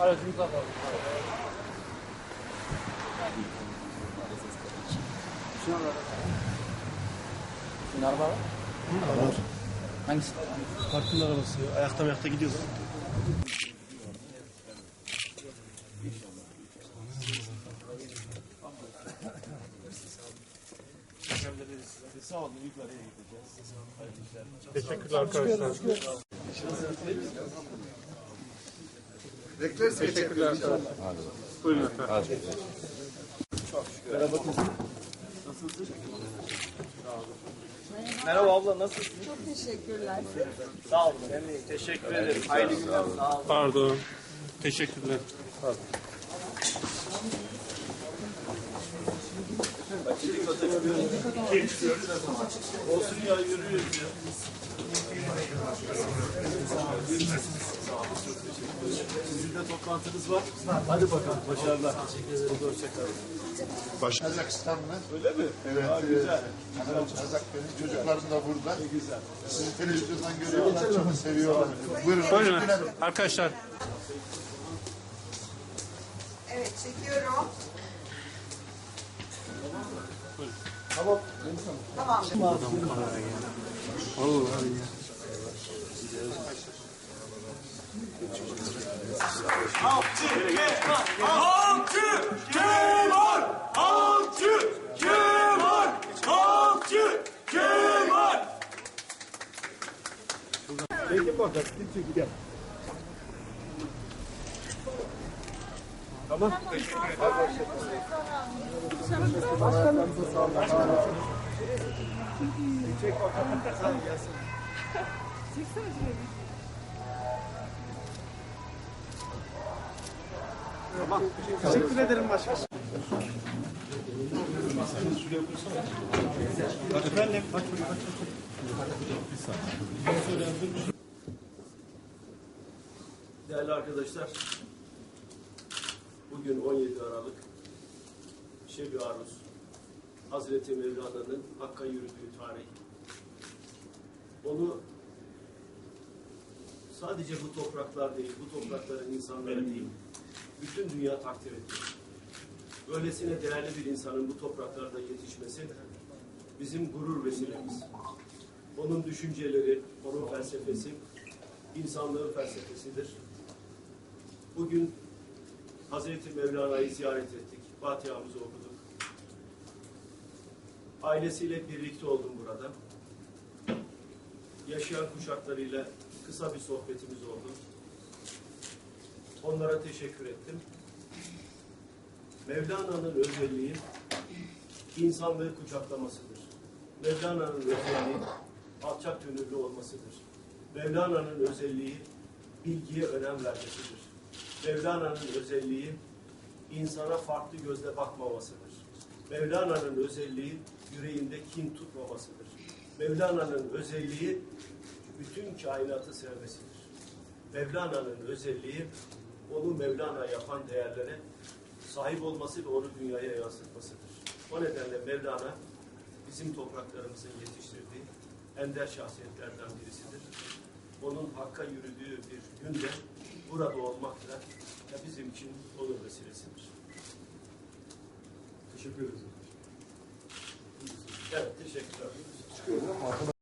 Aracımız da var. Şuna bak. Şuna araba var. Var. Hangisi? Parkın arabası. Ayakta ayakta gidiyoruz. Sağ olun. Yukarıya gideceğiz. Teşekkürler arkadaşlar. Beklerse Teşekkürler. Buyurun efendim. Merhaba abla nasılsın? Çok teşekkürler. Sağ olun. Ben de teşekkür ederim. Hayırlı günler. Sağ olun. Pardon. Teşekkürler. Olsun ya yürüyoruz ya. Sizin de toplantınız var. Hadi bakalım. Başarılar. Hoşçakalın. Kazakistanlı. Öyle mi? Evet. Ha, güzel. Kazak, Kazak benim çocuklarım da burada. güzel. Sizi televizyondan görüyorlar, çok seviyorlar. Buyurun. Buyurun arkadaşlar. Evet çekiyorum. Tamam. Tamam. Halkçı Kemal! Halkçı Kemal! Halkçı Kemal! Peki bakalım. Git gel. Tamam. Çek bakalım. Sen gelsin. Tamam. Teşekkür ederim başkanım. Efendim. Değerli arkadaşlar, bugün 17 Aralık Şebi Aruz, Hazreti Mevlana'nın Hakk'a yürüdüğü tarih. Onu sadece bu topraklar değil, bu toprakların insanları değil, bütün dünya takdir etti. Böylesine değerli bir insanın bu topraklarda yetişmesi bizim gurur vesilemiz. Onun düşünceleri, onun felsefesi, insanlığın felsefesidir. Bugün Hazreti Mevlana'yı ziyaret ettik, Fatiha'mızı okuduk. Ailesiyle birlikte oldum burada. Yaşayan kuşaklarıyla kısa bir sohbetimiz oldu. Onlara teşekkür ettim. Mevlana'nın özelliği insanlığı kucaklamasıdır. Mevlana'nın özelliği alçak gönüllü olmasıdır. Mevlana'nın özelliği bilgiye önem vermesidir. Mevlana'nın özelliği insana farklı gözle bakmamasıdır. Mevlana'nın özelliği yüreğinde kin tutmamasıdır. Mevlana'nın özelliği bütün kainatı sevmesidir. Mevlana'nın özelliği onu Mevlana yapan değerlere sahip olması ve onu dünyaya yansıtmasıdır. O nedenle Mevlana bizim topraklarımızın yetiştirdiği ender şahsiyetlerden birisidir. Onun hakka yürüdüğü bir günde burada olmak da bizim için onur vesilesidir. Teşekkür ederiz. Evet, teşekkürler.